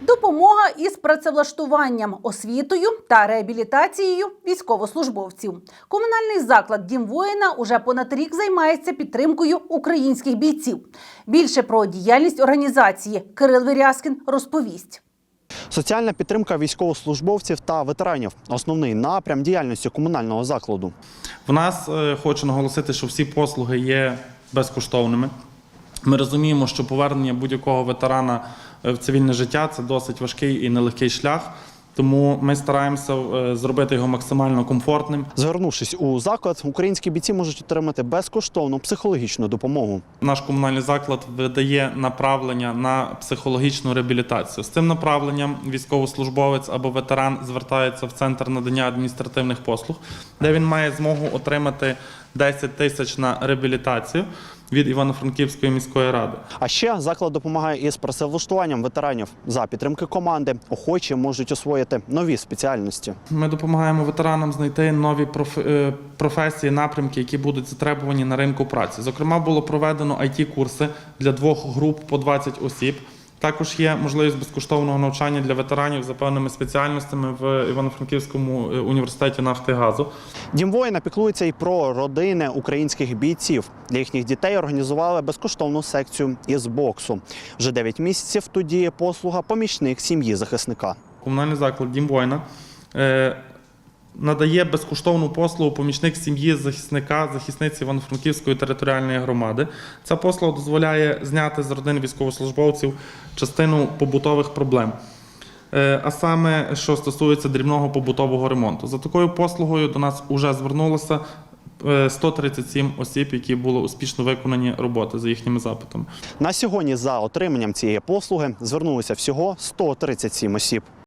Допомога із працевлаштуванням, освітою та реабілітацією військовослужбовців. Комунальний заклад Дім воїна уже понад рік займається підтримкою українських бійців. Більше про діяльність організації Кирил Вирязкін розповість. Соціальна підтримка військовослужбовців та ветеранів основний напрям діяльності комунального закладу. В нас е, хочу наголосити, що всі послуги є безкоштовними. Ми розуміємо, що повернення будь-якого ветерана е, в цивільне життя це досить важкий і нелегкий шлях. Тому ми стараємося е, зробити його максимально комфортним. Звернувшись у заклад, українські бійці можуть отримати безкоштовну психологічну допомогу. Наш комунальний заклад видає направлення на психологічну реабілітацію. З цим направленням військовослужбовець або ветеран звертається в центр надання адміністративних послуг, де він має змогу отримати 10 тисяч на реабілітацію від Івано-Франківської міської ради. А ще заклад допомагає із працевлаштуванням ветеранів за підтримки команди. Охочі можуть освоїти нові спеціальності. Ми допомагаємо ветеранам знайти нові проф- е, професії, напрямки, які будуть затребувані на ринку праці. Зокрема, було проведено it курси для двох груп по 20 осіб. Також є можливість безкоштовного навчання для ветеранів за певними спеціальностями в Івано-Франківському е, університеті нафти і газу. Дім воїна піклується і про родини українських бійців. Для їхніх дітей організували безкоштовну секцію із боксу. Вже 9 місяців тут діє послуга помічник сім'ї захисника. Комунальний заклад Дім воїна е, надає безкоштовну послугу помічник сім'ї захисника, захисниці Івано-Франківської територіальної громади. Ця послуга дозволяє зняти з родин військовослужбовців частину побутових проблем. Е, А саме, що стосується дрібного побутового ремонту. За такою послугою до нас вже звернулося е, 137 осіб, які були успішно виконані роботи за їхніми запитами. На сьогодні за отриманням цієї послуги звернулися всього 137 осіб.